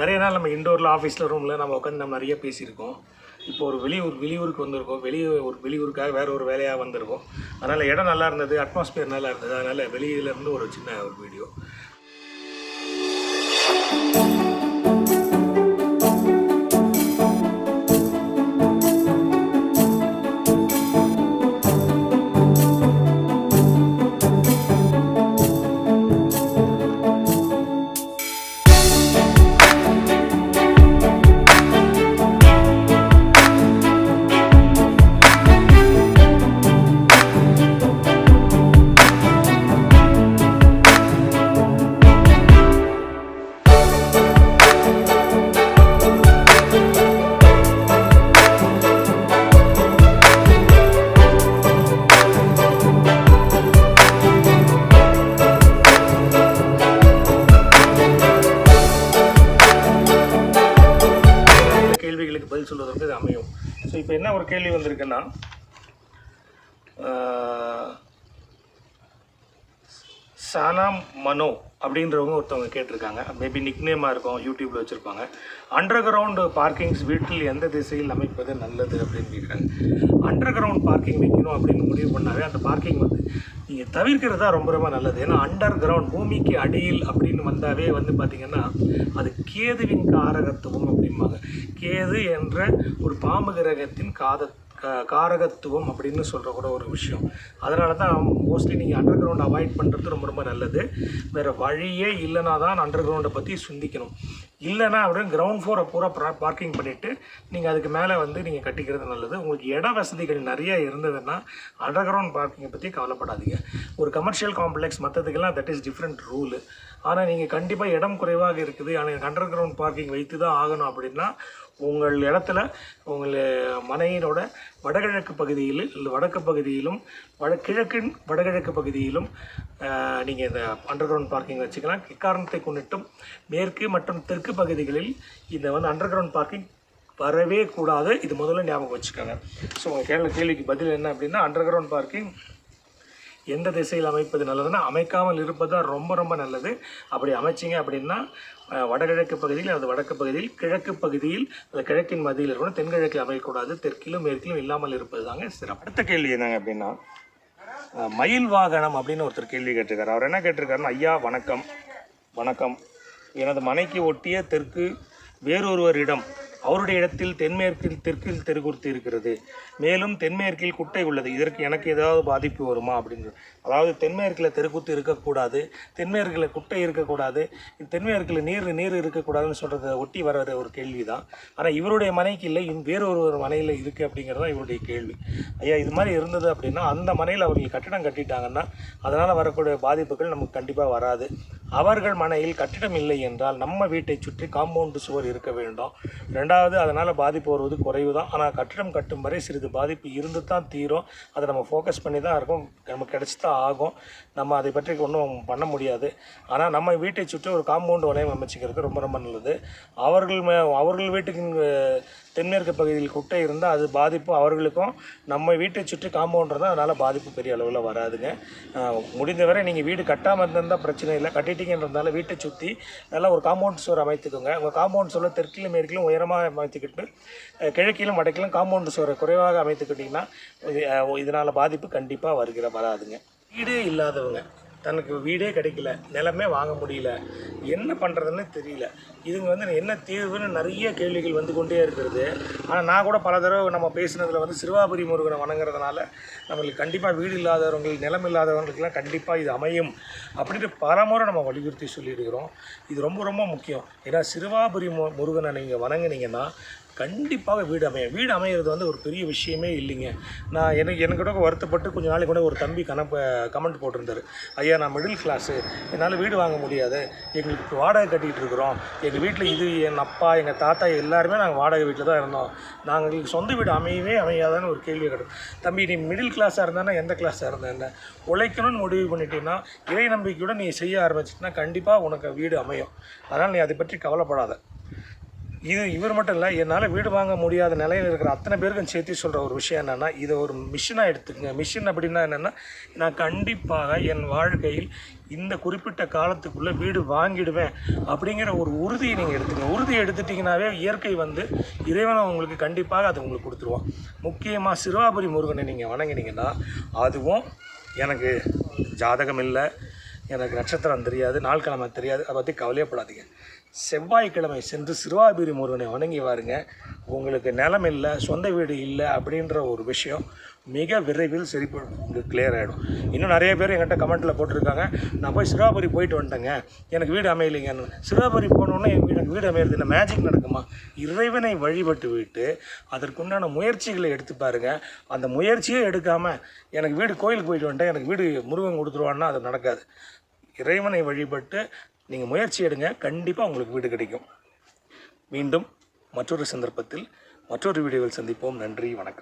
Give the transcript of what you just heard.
நிறைய நாள் நம்ம இண்டோரில் ஆஃபீஸில் ரூமில் நம்ம உட்காந்து நம்ம நிறைய பேசியிருக்கோம். இப்போ ஒரு வெளியூர் வெளியூருக்கு வந்திருக்கோம். வெளியே ஒரு வெளியூருக்காக வேறு ஒரு வேலையாக வந்திருக்கோம். அதனால் இடம் நல்லா இருந்தது அட்மாஸ்பியர் நல்லா இருந்தது. அதனால் வெளியிலேருந்து ஒரு சின்ன ஒரு வீடியோ என்ன ஒரு கேள்வி வந்திருக்குன்னா சானா மனோ அப்படின்றவங்க ஒருத்தவங்க கேட்டிருக்காங்க. மேபி நிக்னேமாக இருக்கும் யூடியூப்பில் வச்சுருப்பாங்க. அண்டர் கிரவுண்டு பார்க்கிங்ஸ் வீட்டில் எந்த திசையில் அமைப்பது நல்லது அப்படின்னு கேட்குறாங்க. அண்டர் கிரவுண்ட் பார்க்கிங் வைக்கணும் அப்படின்னு முடிவு பண்ணாவே அந்த பார்க்கிங் வந்து நீங்கள் தவிர்க்கிறது தான் ரொம்ப ரொம்ப நல்லது. ஏன்னா அண்டர் கிரவுண்ட் பூமிக்கு அடியில் அப்படின்னு வந்தாவே வந்து பார்த்திங்கன்னா அது கேதுவின் காரகத்துவம் அப்படிம்பாங்க. கேது என்ற ஒரு பாம்பு கிரகத்தின் காத காரகத்துவம் அப்படின்னு சொல்கிற கூட ஒரு விஷயம். அதனால தான் மோஸ்ட்லி நீங்கள் அண்டர் கிரவுண்ட் அவாய்ட் பண்ணுறது ரொம்ப ரொம்ப நல்லது. வேறு வழியே இல்லைனா தான் அண்டர் கிரவுண்டை பற்றி சிந்திக்கணும். இல்லைனா அப்படியே கிரவுண்ட் ஃப்ளோரை பூரா பார்க்கிங் பண்ணிவிட்டு நீங்கள் அதுக்கு மேலே வந்து நீங்கள் கட்டிக்கிறது நல்லது. உங்களுக்கு இட வசதிகள் நிறைய இருந்ததுன்னா அண்டர் கிரவுண்ட் பார்க்கிங்கை பற்றி கவலைப்படாதீங்க. ஒரு கமர்ஷியல் காம்ப்ளெக்ஸ் மற்றதுக்கெல்லாம் தட் இஸ் டிஃப்ரெண்ட் ரூலு ஆனால் நீங்கள் கண்டிப்பாக இடம் குறைவாக இருக்குது. ஆனால் அண்டர் கிரவுண்ட் பார்க்கிங் வைத்து தான் ஆகணும் அப்படின்னா உங்கள் இடத்துல உங்கள் மனையினோட வடகிழக்கு பகுதியில் இல்லை வடக்கு பகுதியிலும் வட கிழக்கின் வடகிழக்கு பகுதியிலும் நீங்கள் இந்த அண்டர் கிரவுண்ட் பார்க்கிங் வச்சுக்கலாம். இக்காரணத்தை கொண்டுட்டும் மேற்கு மற்றும் தெற்கு பகுதிகளில் இந்த வந்து அண்டர் கிரவுண்ட் பார்க்கிங் வரவே கூடாது. இது முதல்ல ஞாபகம் வச்சுக்கோங்க. ஸோ உங்கள் கேள்வி கேள்விக்கு பதில் என்ன அப்படின்னா அண்டர் கிரவுண்ட் பார்க்கிங் எந்த திசையில் அமைப்பது நல்லதுன்னா அமைக்காமல் இருப்பது தான் ரொம்ப ரொம்ப நல்லது. அப்படி அமைச்சிங்க அப்படின்னா வடகிழக்கு பகுதியில் அல்லது வடக்கு பகுதியில் கிழக்கு பகுதியில் அல்லது கிழக்கின் மதியில் இருக்கணும் தென்கிழக்கில் அமையக்கூடாது. தெற்கிலும் மேற்கிலும் இல்லாமல் இருப்பது தாங்க சிறப்பு. அடுத்த கேள்வி என்னங்க அப்படின்னா மயில் வாகனம் அப்படின்னு ஒருத்தர் கேள்வி கேட்டிருக்காரு. அவர் என்ன கேட்டிருக்காருன்னா ஐயா வணக்கம். வணக்கம். எனது மனைக்கு ஒட்டிய தெற்கு வேறொருவரிடம் அவருடைய இடத்தில் தென்மேற்கில் தெற்கில் தெருகுர்த்தி இருக்கிறது. மேலும் தென்மேற்கில் குட்டை உள்ளது. இதற்கு எனக்கு ஏதாவது பாதிப்பு வருமா அப்படின்னு அதாவது தென்மேற்கில் தெருக்குத்து இருக்கக்கூடாது தென்மேற்கில் குட்டை இருக்கக்கூடாது தென்மேற்கில் நீர் நீர் இருக்கக்கூடாதுன்னு சொல்கிறத ஒட்டி வர்ற ஒரு கேள்வி தான் ஆனால் இவருடைய மனைக்கு இல்லை இன் வேறொரு ஒரு மனையில் இருக்குது அப்படிங்கிறது தான் இவருடைய கேள்வி. ஐயா இது மாதிரி இருந்தது அப்படின்னா அந்த மனையில் அவர்கள் கட்டிடம் கட்டிட்டாங்கன்னா அதனால் வரக்கூடிய பாதிப்புகள் நமக்கு கண்டிப்பாக வராது. அவர்கள் மனையில் கட்டிடம் இல்லை என்றால் நம்ம வீட்டை சுற்றி காம்பவுண்டு சுவர் இருக்க வேண்டும். ரெண்டாவது அதனால் பாதிப்பு வருவது குறைவு தான் ஆனால் கட்டிடம் கட்டும் வரை சிறிது பாதிப்பு இருந்து தான் தீரும். அதை நம்ம ஃபோக்கஸ் பண்ணி தான் இருக்கும். நமக்கு கிடச்சி தான் ஆகும். நம்ம அதை பற்றி ஒன்றும் பண்ண முடியாது. ஆனால் நம்ம வீட்டை சுற்றி ஒரு காம்பவுண்டு வளையம் அமைச்சிக்கிறது ரொம்ப ரொம்ப நல்லது. அவர்கள் மே அவர்கள் வீட்டுக்கு தென்மேற்கு பகுதியில் குட்டை இருந்தால் அது பாதிப்பு அவர்களுக்கும் நம்ம வீட்டை சுற்றி காம்பவுண்ட் இருந்தால் அதனால் பாதிப்பு பெரிய அளவில் வராதுங்க. முடிந்தவரை நீங்கள் வீடு கட்டாமல் இருந்தால் பிரச்சனை இல்லை. கட்டிட்டீங்கன்றதுனால வீட்டை சுற்றி நல்லா ஒரு காம்பவுண்ட் சுவர் அமைத்துக்கோங்க. உங்கள் காம்பவுண்ட் சுவரில் தெற்கிலும் மேற்கிலும் உயரமாக அமைத்துக்கிட்டு கிழக்கிலும் வடக்கிலும் காம்பவுண்ட் சுவரை குறைவாக அமைத்துக்கிட்டிங்கன்னா இதனால் பாதிப்பு கண்டிப்பாக வருகிற வராதுங்க. வீடே இல்லாதவங்க. தனக்கு வீடே கிடைக்கல நிலமே வாங்க முடியல. என்ன பண்ணுறதுன்னு தெரியல. இதுங்க வந்து என்ன தீர்வுன்னு நிறைய கேள்விகள் வந்து கொண்டே இருக்கிறது. ஆனால் நான் கூட பல தடவை நம்ம பேசினதில் வந்து சிறுவாபுரி முருகனை வணங்குறதுனால நம்மளுக்கு கண்டிப்பாக வீடு இல்லாதவர்கள் நிலம் இல்லாதவங்களுக்கெல்லாம் கண்டிப்பாக இது அமையும் அப்படின்ட்டு பல முறை நம்ம வலியுறுத்தி சொல்லியிருக்கிறோம். இது ரொம்ப ரொம்ப முக்கியம். ஏன்னா சிறுவாபுரி மு முருகனை நீங்கள் வணங்குனீங்கன்னா கண்டிப்பாக வீடு அமையும் வீடு அமையிறது வந்து ஒரு பெரிய விஷயமே இல்லைங்க. நான் எனக்கு எனக்கு கூட வருத்தப்பட்டு கொஞ்சம் நாளைக்கு கூட ஒரு தம்பி கணப்ப கமெண்ட் போட்டிருந்தார். ஐயா நான் மிடில் கிளாஸு என்னால் வீடு வாங்க முடியாது. எங்களுக்கு வாடகை கட்டிகிட்டு இருக்கிறோம். எங்கள் வீட்டில் இது என் அப்பா எங்கள் தாத்தா எல்லாருமே நாங்கள் வாடகை வீட்டில் தான் இருந்தோம். நாங்கள் எங்களுக்கு சொந்த வீடு அமையவே அமையாதான்னு ஒரு கேள்வி கேட்டோம் தம்பி நீ மிடில் கிளாஸாக இருந்தானா எந்த கிளாஸாக இருந்த என்ன? உழைக்கணும்னு முடிவு பண்ணிட்டீங்கன்னா இறை நம்பிக்கையோட நீ செய்ய ஆரம்பிச்சிட்டினா கண்டிப்பாக உனக்கு வீடு அமையும். அதனால் நீ அதை பற்றி கவலைப்படாத. இது இவர் மட்டும் இல்லை என்னால் வீடு வாங்க முடியாத நிலையில் இருக்கிற அத்தனை பேருக்கும் சேர்த்து சொல்கிற ஒரு விஷயம் என்னென்னா இதை ஒரு மிஷினாக எடுத்துக்கங்க. மிஷின் அப்படின்னா என்னென்னா நான் கண்டிப்பாக என் வாழ்க்கையில் இந்த குறிப்பிட்ட காலத்துக்குள்ளே வீடு வாங்கிடுவேன் அப்படிங்கிற ஒரு உறுதியை நீங்கள் எடுத்துக்கங்க. உறுதியை எடுத்துட்டிங்கனாவே இயற்கை வந்து இறைவனை உங்களுக்கு கண்டிப்பாக அது உங்களுக்கு கொடுத்துருவான். முக்கியமாக சிறுவாபுரி முருகனை நீங்கள் வணங்கினீங்கன்னா அதுவும் எனக்கு ஜாதகம் இல்லை எனக்கு நட்சத்திரம் தெரியாது நாள் கிழமை தெரியாது அதை பற்றி கவலையப்படாதீங்க செவ்வாய்க்கிழமை சென்று சிறுவாபுரி முருகனை வணங்கி வாருங்க. உங்களுக்கு நிலம் இல்லை சொந்த வீடு இல்லை அப்படின்ற ஒரு விஷயம் மிக விரைவில் சரி உங்களுக்கு கிளியர் ஆகிடும் இன்னும் நிறைய பேர் என்கிட்ட கமெண்ட்டில் போட்டிருக்காங்க. நான் போய் சிறுவாபுரி போயிட்டு வந்துட்டேங்க. எனக்கு வீடு அமையலைங்கன்னு சிறுவாபுரி போனோன்னே என் வீடு எனக்கு வீடு அமையிறது இல்லை மேஜிக் நடக்குமா? இறைவனை வழிபட்டு விட்டு அதற்குண்டான முயற்சிகளை எடுத்து பாருங்க. அந்த முயற்சியே எடுக்காமல் எனக்கு வீடு கோயிலுக்கு போயிட்டு வந்துட்டேன். எனக்கு வீடு முருகன் கொடுத்துருவான்னா அது நடக்காது. இறைவனை வழிபட்டு நீங்கள் முயற்சி எடுங்க. கண்டிப்பாக உங்களுக்கு வீடு கிடைக்கும். மீண்டும் மற்றொரு சந்தர்ப்பத்தில் மற்றொரு வீடியோவில் சந்திப்போம். நன்றி வணக்கம்.